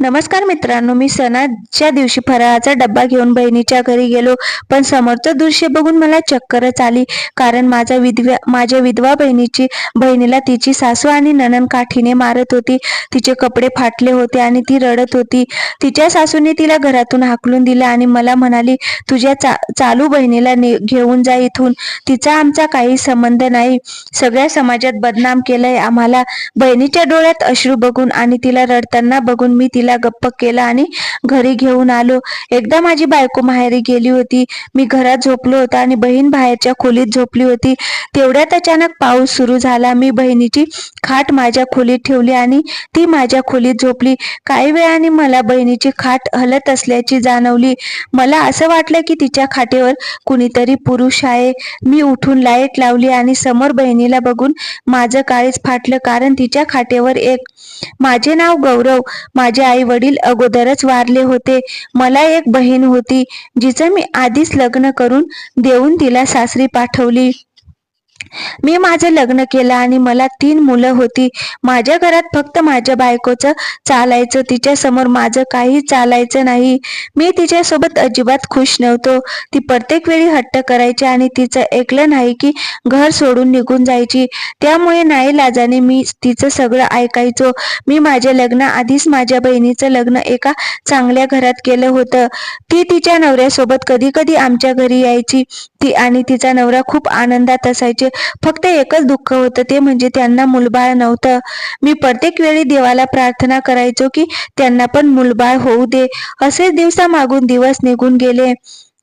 नमस्कार मित्रांनो मी सणाच्या दिवशी फराळाचा डब्बा घेऊन बहिणीच्या घरी गेलो पण समोरचं दृश्य बघून मला चक्करच आली कारण माझ्या विधव्या माझ्या विधवा बहिणीची बहिणीला तिची सासू आणि ननन काठीने मारत होती. तिचे कपडे फाटले होते आणि ती रडत होती. तिच्या सासूने तिला घरातून हाकलून दिलं आणि मला म्हणाली तुझ्या चा चालू बहिणीला ने घेऊन जा इथून. तिचा आमचा काही संबंध नाही. सगळ्या समाजात बदनाम केलंय आम्हाला. बहिणीच्या डोळ्यात अश्रू बघून आणि तिला रडताना बघून मी तिला गप्प केला आणि घरी घेऊन आलो. एकदा माझी बायको माहेरी गेली होती. मी घरात झोपलो होतो आणि बहीण बाहेरच्या खोलीत झोपली होती. तेवढ्यात अचानक पाऊस सुरू झाला. मी बहिणीची खाट माझ्या खोलीत ठेवली आणि ती माझ्या खोलीत झोपली. काही वेळाने मला बहिणीची खाट हलत असल्याची जाणवली. मला असं वाटलं की तिच्या खाटेवर कुणीतरी पुरुष आहे. मी उठून लाइट लावली आणि समोर बहिणीला बघून माझं काळीच फाटलं कारण तिच्या खाटेवर एक माझे नाव गौरव. माझे आई वडील अगोदरच वारले होते. मला एक बहीण होती जिचं मी आधीच लग्न करून देऊन तिला सासरी पाठवली. मी माझं लग्न केलं आणि मला तीन मुलं होती. माझ्या घरात फक्त माझ्या बायकोचं चालायचं तिच्या समोर माझं काही चालायचं नाही. मी तिच्यासोबत अजिबात खुश नव्हतो. ती प्रत्येक वेळी हट्ट करायची आणि तिचं ऐकलं नाही की घर सोडून निघून जायची. त्यामुळे नाही लाजाने मी तिचं सगळं ऐकायचो. मी माझ्या लग्न आधीच माझ्या बहिणीचं लग्न एका चांगल्या घरात केलं होतं. ती तिच्या नवऱ्यासोबत कधी कधी आमच्या घरी यायची. ती आणि तिचा नवरा खूप आनंदात असायचे. फक्त एकच दुःख होतं ते म्हणजे त्यांना मुलबाळ नव्हतं. मी प्रत्येक वेळी देवाला प्रार्थना करायचो की त्यांना पण मुलबाळ होऊ दे. असेच दिवसामागून दिवस निघून गेले.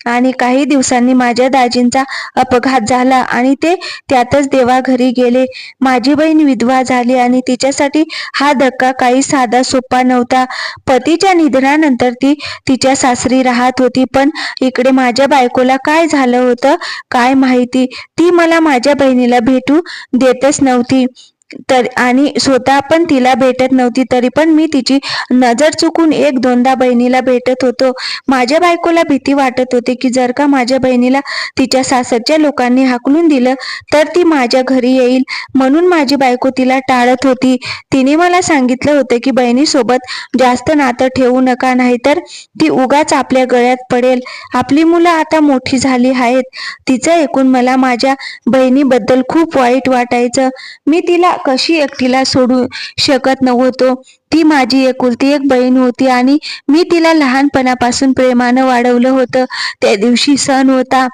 आणि काही दिवसांनी माझ्या दाजींचा अपघात झाला आणि ते त्यातच देवा घरी गेले. माझी बहीण विधवा झाली आणि तिच्यासाठी हा धक्का काही साधा सोपा नव्हता. पतीच्या निधनानंतर ती तिच्या सासरी राहत होती पण इकडे माझ्या बायकोला काय झालं होतं काय माहिती? ती मला माझ्या बहिणीला भेटू देतच नव्हती. तर आणि स्वतः पण तिला भेटत नव्हती तरी पण मी तिची नजर चुकून एक दोनदा बहिणीला भेटत होतो. माझ्या बायकोला भीती वाटत होती की जर का माझ्या बहिणीला तिच्या सासरच्या लोकांनी हाकलून दिलं तर ती माझ्या घरी येईल. म्हणून माझी बायको तिला टाळत होती. तिने मला सांगितलं होतं की बहिणीसोबत जास्त नातं ठेवू नका नाहीतर ती उगाच आपल्या गळ्यात पडेल. आपली मुलं आता मोठी झाली आहेत. तिचं ऐकून मला माझ्या बहिणीबद्दल खूप वाईट वाटायचं. मी तिला कशी एकटीला सोडू शकत नव्हतो. ती माझी एकुलती एक बहीण होती आणि मी तिला लहानपणापासून प्रेमानं वाढवलं होतं. त्या दिवशी सण होता.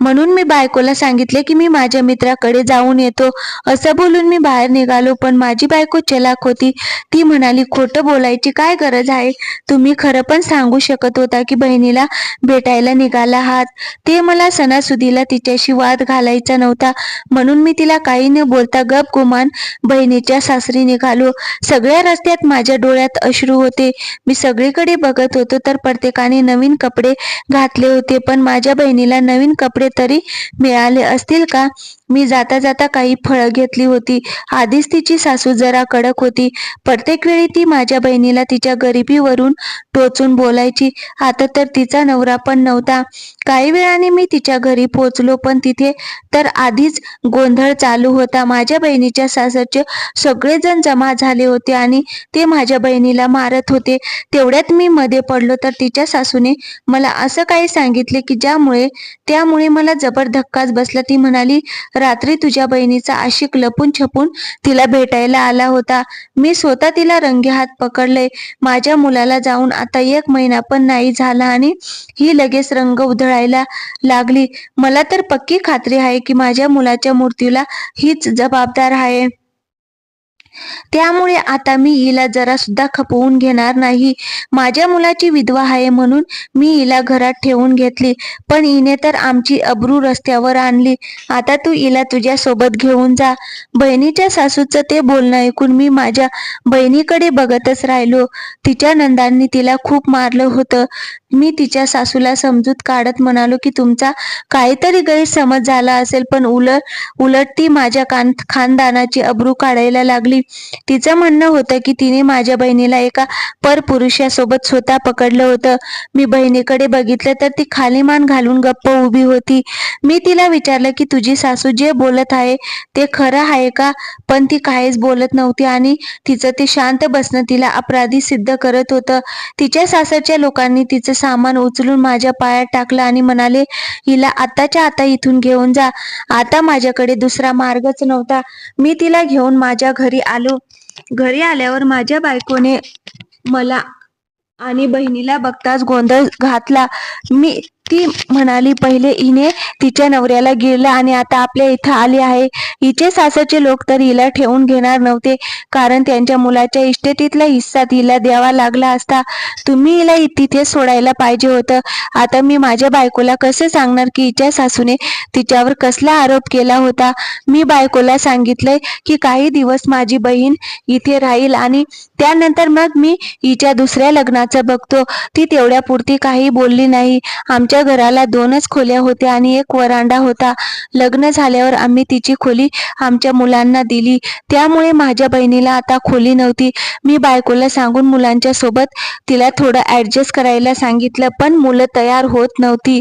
म्हणून मी बायकोला सांगितले की मी माझ्या मित्राकडे जाऊन येतो. असं बोलून मी बाहेर निघालो पण माझी बायको चलाक होती. ती म्हणाली खोटं बोलायची काय गरज आहे? तुम्ही खरं पण सांगू शकत होता की बहिणीला भेटायला निघाला आहात. ते मला सणासुदीला तिच्याशी वाद घालायचा नव्हता. म्हणून मी तिला काही न बोलता गप गुमान बहिणीच्या सासरी निघालो. सगळ्या रस्त्यात माझ्या डोळ्यात अश्रू होते. मी सगळीकडे बघत होतो तर प्रत्येकाने नवीन कपडे घातले होते. पण माझ्या बहिणीला नवीन कपडे तरी मिळाले असतील का? मी जाता जाता काही फळं घेतली होती. आधीच तिची सासू जरा कडक होती. प्रत्येक वेळी ती माझ्या बहिणीला तिच्या गरिबीवरून टोचून बोलायची. आता तर तिचा नवरा पण नव्हता. काही वेळाने मी तिच्या घरी पोचलो पण तिथे तर आधीच गोंधळ चालू होता. माझ्या बहिणीच्या सासरचे सगळेजण जमा झाले होते आणि ते माझ्या बहिणीला मारत होते. तेवढ्यात मी मध्ये पडलो तर तिच्या सासूने मला असं काही सांगितले की ज्यामुळे त्या त्यामुळे मला जबर धक्काच बसला. ती म्हणाली रात्री तुझ्या बहिणीचा आशिक लपून छपून तिला भेटायला आला होता. मी स्वतः तिला रंगे हात पकडले माझ्या मुलाला जाऊन आता एक महिना पण नाही झाला आणि ही लगेच रंग उधळायला लागली. मला तर पक्की खात्री आहे की माझ्या मुलाच्या मृत्यूला हीच जबाबदार आहे. त्यामुळे आता मी हिला जरा सुद्धा खपवून घेणार नाही. माझ्या मुलाची विधवा आहे म्हणून मी हिला घरात ठेवून घेतली. पण हिने तर आमची अब्रू रस्त्यावर आणली. आता तू हिला तुझ्या सोबत घेऊन जा. बहिणीच्या सासूचं ते बोलणं ऐकून मी माझ्या बहिणीकडे बघतच राहिलो. तिच्या नंदांनी तिला खूप मारलं होतं. मी तिच्या सासूला समजूत काढत म्हणालो की तुमचा काहीतरी गैरसमज झाला असेल पण उलट उलट ती माझ्या कान खानदानाची अब्रू काढायला लागली. तिचं म्हणणं होतं की तिने माझ्या बहिणीला एका परपुरुषासोबत स्वतः पकडलं होतं. मी बहिणीकडे बघितलं तर ती खाली मान घालून गप्प उभी होती. मी तिला विचारलं की तुझी सासू जे बोलत आहे ते खरं आहे का? पण ती काहीच बोलत नव्हती आणि तिचं ते शांत बसणं तिला अपराधी सिद्ध करत होतं. तिच्या सासरच्या लोकांनी तिचं सामान उचलून माझ्या पायात टाकलं आणि म्हणाले हिला आताच्या आता इथून घेऊन जा. आता माझ्याकडे दुसरा मार्गच नव्हता. मी तिला घेऊन माझ्या घरी आलो. घरी आल्यावर माझ्या बायकोने मला आणि बहिणीला बघताच गोंधळ घातला. मी ती म्हणाली पहिले हिने तिच्या नवऱ्याला गिरलं आणि आता आपल्या इथं आली आहे. हिचे सासरचे लोक तर हिला ठेवून घेणार नव्हते कारण त्यांच्या मुलाच्या इष्टतीतला हिस्सा तिला द्यावा लागला असता. तुम्ही हिला तिथे सोडायला पाहिजे होतं. आता मी माझ्या बायकोला कसं सांगणार की हिच्या सासूने तिच्यावर कसला आरोप केला होता? मी बायकोला सांगितलंय की काही दिवस माझी बहीण इथे राहील आणि त्यानंतर मग मी हिच्या दुसऱ्या लग्नाचं बघतो. ती तेवढ्या पुरती काही बोलली नाही. आमच्या घराला दोनच खोल्या होत्या आणि एक वरांडा होता. लग्न झाल्यावर आम्ही तिची खोली आमच्या मुलांना दिली. त्यामुळे माझ्या बहिणीला आता खोली नव्हती. मी बायकोला सांगून मुलांच्या सोबत तिला थोडं ऍडजस्ट करायला सांगितलं पण मुलं तयार होत नव्हती.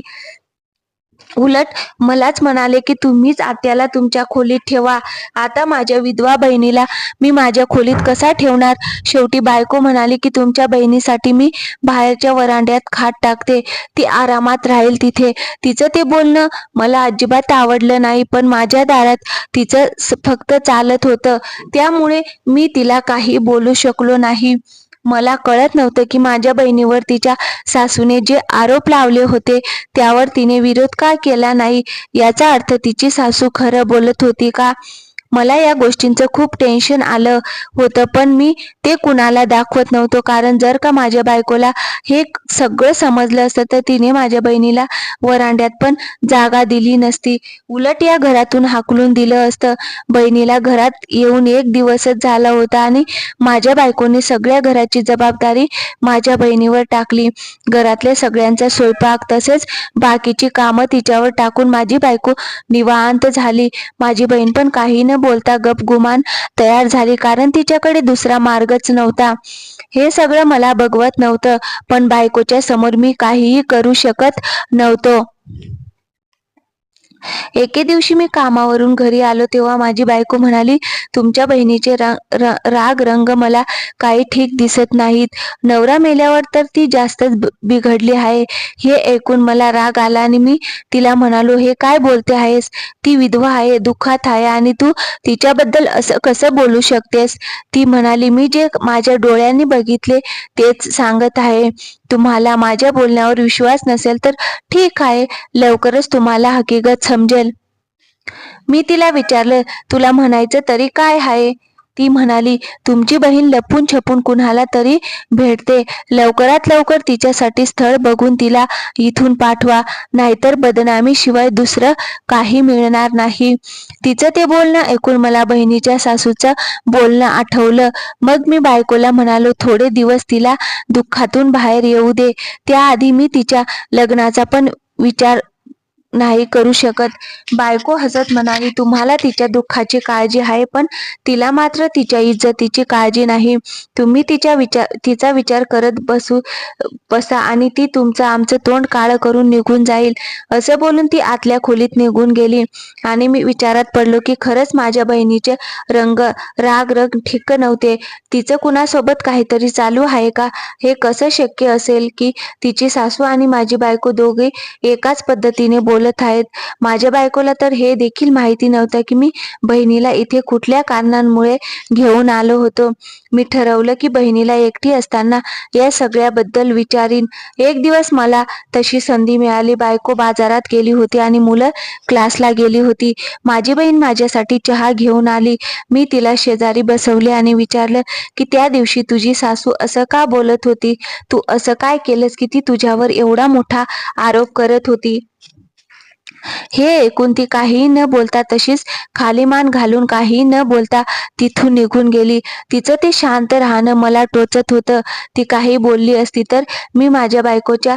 उलट मलाच म्हणाले की तुम्हीच आत्याला तुमच्या खोलीत ठेवा. आता माझ्या विधवा बहिणीला मी माझ्या खोलीत कसा ठेवणार? शेवटी बायको म्हणाली की तुमच्या बहिणीसाठी मी बाहेरच्या वरांड्यात खाट टाकते. ती आरामात राहील तिथे. तिचं ते बोलणं मला अजिबात आवडलं नाही पण माझ्या दारात तिचं फक्त चालत होतं. त्यामुळे मी तिला काही बोलू शकलो नाही. मला कळत नव्हतं की माझ्या बहिणीवर तिच्या सासूने जे आरोप लावले होते त्यावर तिने विरोध का केला नाही? याचा अर्थ तिची सासू खरं बोलत होती का? मला या गोष्टींचं खूप टेन्शन आलं होतं पण मी ते कुणाला दाखवत नव्हतो. कारण जर का माझ्या बायकोला हे सगळं समजलं असतं तर तिने माझ्या बहिणीला वरांड्यात पण जागा दिली नसती. उलट या घरातून हाकलून दिलं असतं. बहिणीला घरात येऊन एक दिवसच झाला होता आणि माझ्या बायकोने सगळ्या घराची जबाबदारी माझ्या बहिणीवर टाकली. घरातल्या सगळ्यांचा स्वयंपाक तसेच बाकीची कामं तिच्यावर टाकून माझी बायको निवांत झाली. माझी बहीण पण काही न बोलता गपगुमान तयार झाली कारण तिच्याकडे दुसरा मार्गच नव्हता. हे सगळं मला बघवत नव्हतं पण बायकोच्या समोर मी काहीही करू शकत नव्हतो. एके दिवशी मी कामावरून घरी आलो तेव्हा माझी बायको म्हणाली तुमच्या बहिणीचे रा, राग रंग मला काही ठीक दिसत नाहीत. नवरा मेल्यावर तर ती जास्तच बिघडली आहे. हे ऐकून मला राग आला आणि मी तिला म्हणालो हे काय बोलते आहेस? ती विधवा आहे दुःखात आहे आणि तू तिच्याबद्दल असं कसं बोलू शकतेस? ती म्हणाली मी जे माझ्या डोळ्यांनी बघितले तेच सांगत आहे. तुम्हाला माझ्या बोलण्यावर विश्वास नसेल तर ठीक आहे लवकरच तुम्हाला हकीकत समजेल. मी तिला विचारलं तुला म्हणायचं तरी काय आहे? ती म्हणाली तुमची बहीण लपून छपून कुणाला तरी भेटते. लवकरात लवकर तिच्यासाठी स्थळ बघून तिला इथून पाठवा. नाहीतर बदनामी शिवाय दुसरं काही मिळणार नाही. तिचं ते बोलणं ऐकून मला बहिणीच्या सासूचं बोलणं आठवलं. मग मी बायकोला म्हणालो थोडे दिवस तिला दुःखातून बाहेर येऊ दे. त्याआधी मी तिच्या लग्नाचा पण विचार नाही करू शकत. बायको हसत म्हणाली तुम्हाला तिच्या दुःखाची काळजी आहे पण तिला मात्र तिच्या इज्जतीची काळजी नाही. तुम्ही तिच्या विचार तिचा विचार करत बसू बसा आणि ती तुमचं आमचं तोंड काळं करून निघून जाईल. असं बोलून ती आतल्या खोलीत निघून गेली. आणि मी विचारात पडलो की खरंच माझ्या बहिणीचे रंग राग रग ठिक्क नव्हते. तिचं कुणासोबत काहीतरी चालू आहे का? हे कसं शक्य असेल की तिची सासू आणि माझी बायको दोघे एकाच पद्धतीने बोल बोलत आहेत. माझ्या बायकोला तर हे देखील माहिती नव्हतं की मी बहिणीला इथे कुठल्या कारणांमुळे घेऊन आलो होतो. मी ठरवलं की बहिणीला एकटी असताना या सगळ्याबद्दल विचारीन. एक दिवस मला तशी संधी मिळाली. बायको बाजारात गेली होती आणि मुलं क्लासला गेली होती. माझी बहीण माझ्यासाठी चहा घेऊन आली. मी तिला शेजारी बसवले आणि विचारलं की त्या दिवशी तुझी सासू असं का बोलत होती? तू असं काय केलंस की ती तुझ्यावर एवढा मोठा आरोप करत होती? हे ऐकून ती काही न बोलता तशीच खाली मान घालून काही न बोलता तिथून निघून गेली. तिचं ते शांत राहणं मला टोचत होतं. ती काही बोलली असती तर मी माझ्या बायकोच्या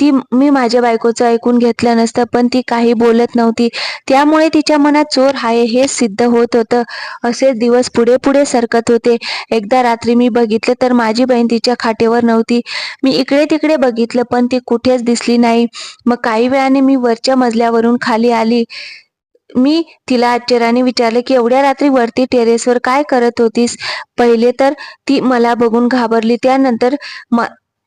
ती मी माझ्या बायकोचं ऐकून घेतलं नसतं पण ती काही बोलत नव्हती. त्यामुळे तिच्या मनात चोर आहे हे सिद्ध होत होतं. असे दिवस पुढे पुढे सरकत होते. एकदा रात्री मी बघितलं तर माझी बहीण तिच्या खाटेवर नव्हती. मी इकडे तिकडे बघितलं पण ती कुठेच दिसली नाही. मग काही वेळाने मी वरच्या मजल्या मजल्यावरून खाली आली. मी तिला आश्चर्याने विचारले की एवढ्या रात्री वरती टेरेसवर काय करत होतीस? पहिले तर ती मला बघून घाबरली. त्यानंतर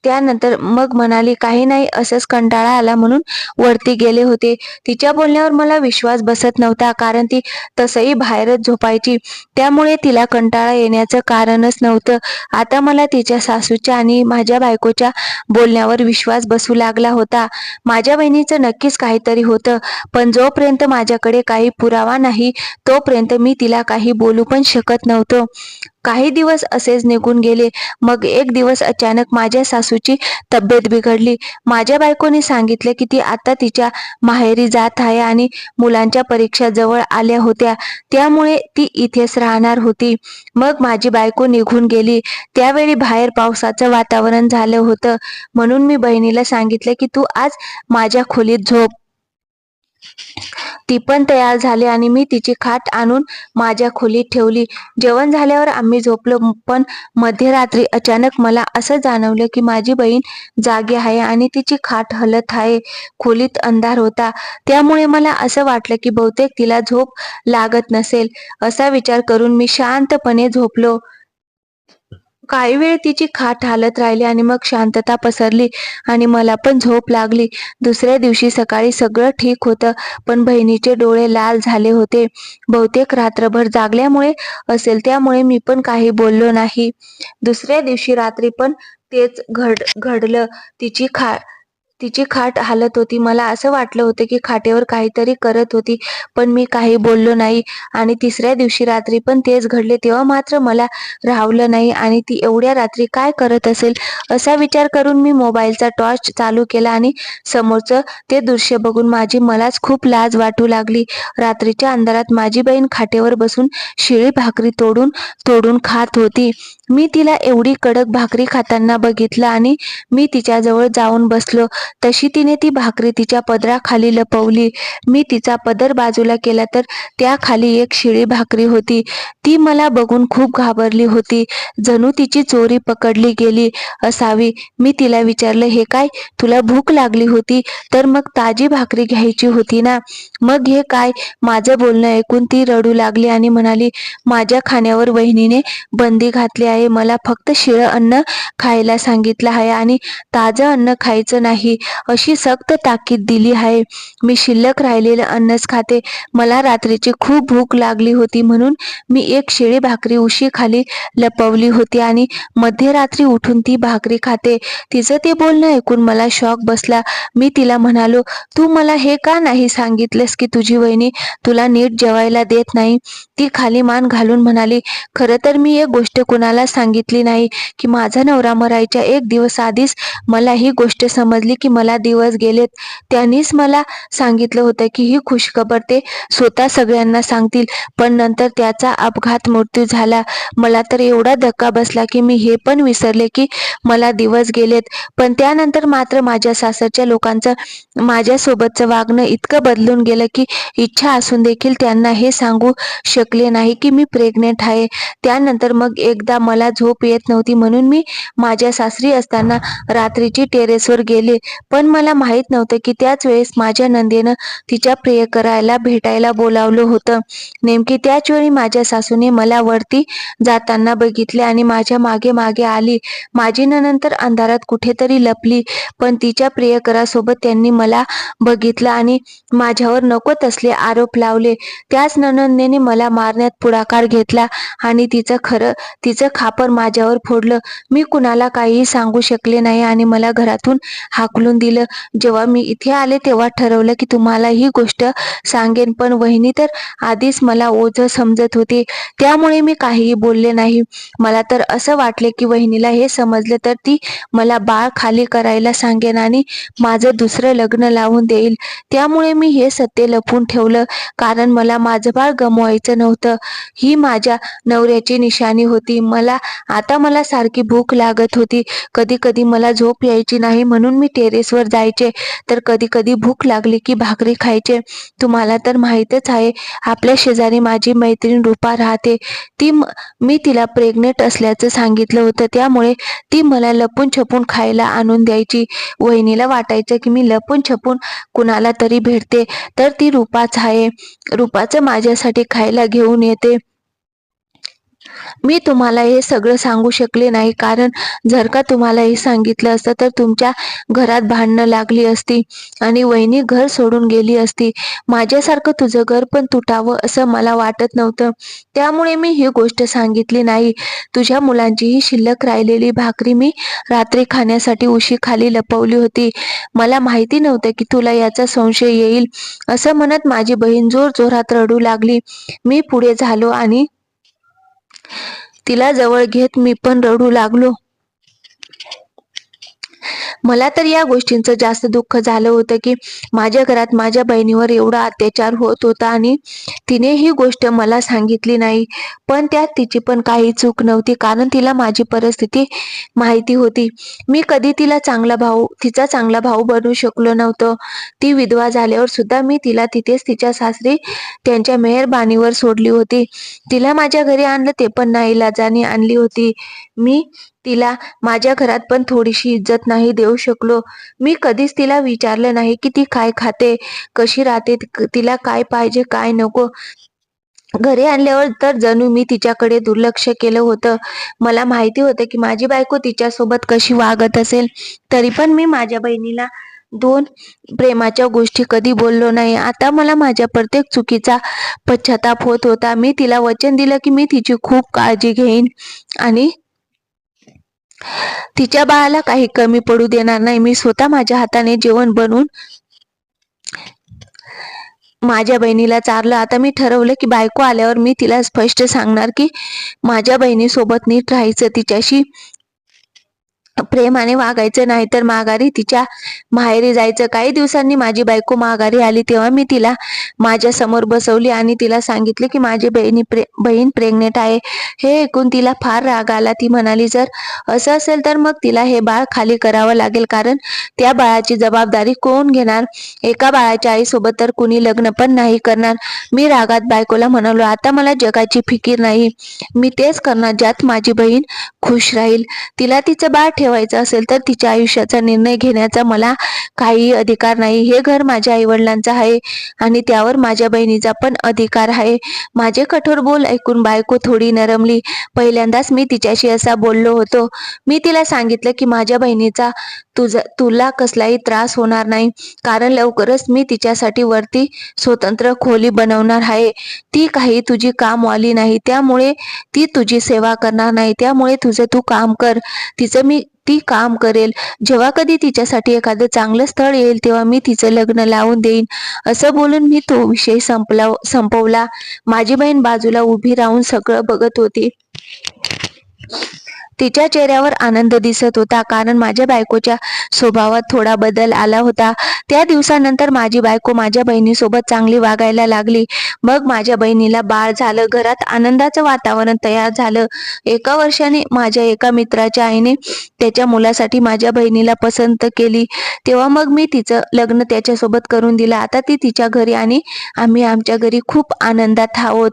त्यानंतर मग म्हणाली काही नाही असंच कंटाळा आला म्हणून वरती गेले होते. तिच्या बोलण्यावर मला विश्वास बसत नव्हता कारण ती तसंही बाहेरच झोपायची. त्यामुळे तिला कंटाळा येण्याचं कारणच नव्हतं. आता मला तिच्या सासूच्या आणि माझ्या बायकोच्या बोलण्यावर विश्वास बसू लागला होता. माझ्या बहिणीचं नक्कीच काहीतरी होतं पण जोपर्यंत माझ्याकडे काही पुरावा नाही तोपर्यंत मी तिला काही बोलू पण शकत नव्हतो. काही दिवस असेच निघून गेले. मग एक दिवस अचानक माझ्या सासूची तब्येत बिघडली. माझ्या बायकोने सांगितले की ती आता तिच्या माहेरी जात आहे आणि मुलांच्या परीक्षा जवळ आल्या होत्या. त्यामुळे ती इथेच राहणार होती. मग माझी बायको निघून गेली. त्यावेळी बाहेर पावसाचं वातावरण झालं होतं. म्हणून मी बहिणीला सांगितले की तू आज माझ्या खोलीत झोप. ती पण तयार झाली आणि मी तिची खाट आणून माझ्या खोलीत ठेवली. जेवण झाल्यावर आम्ही झोपलो पण मध्यरात्री अचानक मला असं जाणवलं की माझी बहीण जागी आहे आणि तिची खाट हलत आहे. खोलीत अंधार होता. त्यामुळे मला असं वाटलं की बहुतेक तिला झोप लागत नसेल. असा विचार करून मी शांतपणे झोपलो. काही वेळ तिची खाट हालत राहिली आणि मग शांतता पसरली आणि मला पण झोप लागली. दुसऱ्या दिवशी सकाळी सगळं ठीक होतं पण बहिणीचे डोळे लाल झाले होते. बहुतेक रात्रभर जागल्यामुळे असेल त्यामुळे मी पण काही बोललो नाही. दुसऱ्या दिवशी रात्री पण तेच घड घडलं. तिची खा तिची खाट हालत होती. मला असं वाटलं होतं की खाटेवर काहीतरी करत होती पण मी काही बोललो नाही. आणि तिसऱ्या दिवशी रात्री पण तेच घडले. तेव्हा मात्र मला राहवलं नाही. आणि ती एवढ्या रात्री काय करत असेल? असा विचार करून मी मोबाईलचा टॉर्च चालू केला आणि समोरचं ते दृश्य बघून माझी मलाच खूप लाज वाटू लागली. रात्रीच्या अंधारात माझी बहीण खाटेवर बसून शिळी भाकरी तोडून तोडून खात होती. मी तिला एवढी कडक भाकरी खाताना बघितलं आणि मी तिच्याजवळ जाऊन बसलो. तशी तिने ती भाकरी तिच्या पदराखाली लपवली. मी तिचा पदर बाजूला केला तर त्याखाली एक शिळी भाकरी होती. ती मला बघून खूप घाबरली होती. जणू तिची चोरी पकडली गेली असावी. मी तिला विचारलं हे काय? तुला भूक लागली होती? तर मग ताजी भाकरी घ्यायची होती ना? मग हे काय? माझं बोलणं ऐकून ती रडू लागली आणि म्हणाली माझ्या खाण्यावर वहिनीने बंदी घातली आहे. मला फक्त शिळं अन्न खायला सांगितलं आहे आणि ताजं अन्न खायचं नाही. अशी सक्त ताकीद दिली आहे. मी शिल्लक राहिलेलं अन्नच खाते. मला रात्रीची खूप भूक लागली होती म्हणून मी एक शिळी भाकरी उशी खाली लपवली होती आणि मध्यरात्री उठून ती भाकरी खाते. तिचं ते बोलणं ऐकून मला शॉक बसला. मी तिला म्हणालो तू मला हे का नाही सांगितलंस की तुझी वहिनी तुला नीट जेवायला देत नाही? ती खाली मान घालून म्हणाली खरं तर मी एक गोष्ट कुणाला सांगितली नाही की माझा नवरा मरायच्या एक दिवस आधीच मला ही गोष्ट समजली की मला दिवस गेलेत. त्यांनीच मला सांगितलं होतं की ही खुशखबर ते स्वतः सगळ्यांना सांगतील. पण नंतर त्याचा अपघात मृत्यू झाला. मला तर एवढा धक्का बसला की मी हे पण विसरले की मला दिवस गेलेत. पण त्यानंतर मात्र माझ्या सासरच्या लोकांचं माझ्यासोबतचं वागणं इतकं बदलून गेलं की इच्छा असून देखील त्यांना हे सांगू शकले नाही की मी प्रेग्नेंट आहे. त्यानंतर मग एकदा मला झोप येत नव्हती म्हणून मी माझ्या सासरी असताना रात्रीची टेरेसवर गेले. पण मला माहीत नव्हतं की त्याच वेळेस माझ्या नंदेनं तिच्या प्रियकराला भेटायला बोलावलं होतं. नेमकी त्याच वेळी माझ्या सासूने मला वरती जाताना बघितले आणि माझ्या मागे मागे आली. माझी नंतर अंधारात कुठेतरी लपली पण तिच्या प्रियकरासोबत त्यांनी मला बघितलं आणि माझ्यावर नको तसले आरोप लावले. त्याच ननंदेने मला मारण्यात पुढाकार घेतला आणि तिचं खरं तिचं खापर माझ्यावर फोडलं. मी कुणाला काहीही सांगू शकले नाही आणि मला घरातून हाकलून घालून दिलं. जेव्हा मी इथे आले तेव्हा ठरवलं की तुम्हाला ही गोष्ट सांगेन. पण वहिनी तर आधीच मला ओझं समजत होती. त्यामुळे मी काहीही बोलले नाही. मला तर असं वाटले की वहिनीला हे समजलं तर ती मला बाळ खाली करायला सांगेन आणि माझं दुसरं लग्न लावून देईल. त्यामुळे मी हे सत्य लपून ठेवलं. कारण मला माझं बाळ गमवायचं नव्हतं. ही माझ्या नवऱ्याची निशाणी होती. मला आता मला सारखी भूक लागत होती. कधी कधी मला झोप यायची नाही म्हणून मी टेरे टेरेसवर जायचे. तर कधी कधी भूक लागली की भाकरी खायचे. तुम्हाला तर माहीतच आहे आपल्या शेजारी माझी मैत्रीण रूपा राहते. ती मी तिला प्रेग्नेंट असल्याचं सांगितलं होतं. त्यामुळे ती मला लपून छपून खायला आणून द्यायची. वहिनीला वाटायचं की मी लपून छपून कुणाला तरी भेटते. तर ती रूपाच आहे. रूपाचं माझ्यासाठी खायला घेऊन येते. मी तुम्हाला हे सगळं सांगू शकले नाही. कारण जर का तुम्हाला हे सांगितलं असतं तर तुमच्या घरात भांडणं लागली असती आणि वहिनी घर सोडून गेली असती. माझ्यासारखं तुझं घर पण तुटावं असं मला वाटत नव्हतं. त्यामुळे मी ही गोष्ट सांगितली नाही. तुझ्या मुलांची ही शिल्लक राहिलेली भाकरी मी रात्री खाण्यासाठी उशी खाली लपवली होती. मला माहिती नव्हतं की तुला याचा संशय येईल. असं म्हणत माझी बहीण जोर जोरात रडू लागली. मी पुढे झालो आणि तिला जवळ घेत मी पण रडू लागलो. मला तर या गोष्टींचं जास्त दुःख झालं होतं की माझ्या घरात माझ्या बहिणीवर एवढा अत्याचार होत होता आणि तिने ही गोष्ट मला सांगितली नाही. पण त्यात तिची पण काही चूक नव्हती कारण तिला माझी परिस्थिती माहिती होती. मी कधी तिला चांगला भाऊ तिचा चांगला भाऊ बनवू शकलो नव्हतं. ती विधवा झाल्यावर सुद्धा मी तिला तिथेच तिच्या सासरी त्यांच्या मेहरबानीवर सोडली होती. तिला माझ्या घरी आणलं ते पण नाही लाजाने आणली होती. मी तिला माझ्या घरात पण थोडीशी इज्जत नाही देऊ शकलो. मी कधीच तिला विचारलं नाही की ती काय खाते कशी राहते तिला काय पाहिजे काय नको. घरी आणल्यावर तर जणू मी तिच्याकडे दुर्लक्ष केलं होतं. मला माहिती होतं की माझी बायको तिच्यासोबत कशी वागत असेल. तरी पण मी माझ्या बहिणीला दोन प्रेमाच्या गोष्टी कधी बोललो नाही. आता मला माझ्या प्रत्येक चुकीचा पश्चाताप होत होता. मी तिला वचन दिलं की मी तिची खूप काळजी घेईन आणि तिच्या बाळाला काही कमी पडू देणार नाही. मी स्वतः माझ्या हाताने जेवण बनवून माझ्या बहिणीला चारलं. आता मी ठरवलं की बायको आल्यावर मी तिला स्पष्ट सांगणार की माझ्या बहिणीसोबत नीट राहायचं. तिच्याशी प्रेमाने वागायचं नाही तर माघारी तिच्या माहेरी जायचं. काही दिवसांनी माझी बायको माघारी आली तेव्हा मी तिला माझ्यासमोर बसवली आणि तिला सांगितले की माझी बहिणी प्रे बहीण प्रेग्नेंट आहे. हे ऐकून तिला फार राग आला. ती म्हणाली जर असं असेल तर मग तिला हे बाळ खाली करावं लागेल कारण त्या बाळाची जबाबदारी कोण घेणार? एका बाळाच्या आईसोबत तर कुणी लग्न पण नाही करणार. मी रागात बायकोला म्हणालो आता मला जगाची फिकीर नाही. मी तेच करणार ज्यात माझी बहीण खुश राहील. तिला तिचं बाळ ठेवायचं असेल तर तिच्या आयुष्याचा निर्णय घेण्याचा मला काही अधिकार नाही. हे घर माझ्या आईवडिलांचं आहे आणि त्यावर माझ्या बहिणीचा पण अधिकार आहे. माझे कठोर बोल ऐकून बायको थोडी नरमली. पहिल्यांदाच मी तिच्याशी असा बोललो होतो. मी तिला सांगितलं की माझ्या बहिणीचा तुझा तुला कसलाही त्रास होणार नाही. कारण लवकरच मी तिच्यासाठी वरती स्वतंत्र खोली बनवणार आहे. ती काही तुझी कामवाली नाही. त्यामुळे ती तुझी सेवा करणार नाही. त्यामुळे तुझं तू काम कर. तिचं मी ती काम करेल. जेव्हा कधी तिच्यासाठी एखादं चांगलं स्थळ येईल तेव्हा मी तिचं लग्न लावून देईन. असं बोलून मी तो विषय संपला संपवला. माझी बहीण बाजूला उभी राहून सगळं बघत होती. तिच्या चेहऱ्यावर आनंद दिसत होता. कारण माझ्या बायकोच्या स्वभावात थोडा बदल आला होता. त्या दिवसानंतर माझी बायको माझ्या बहिणीसोबत चांगली वागायला लागली. मग माझ्या बहिणीला बाळ झालं. घरात आनंदाचं वातावरण तयार झालं. एका वर्षाने माझ्या एका मित्राच्या आईने त्याच्या मुलासाठी माझ्या बहिणीला पसंत केली. तेव्हा मग मी तिचं लग्न त्याच्यासोबत करून दिलं. आता ती तिच्या घरी आणि आम्ही आमच्या घरी खूप आनंदात आहोत.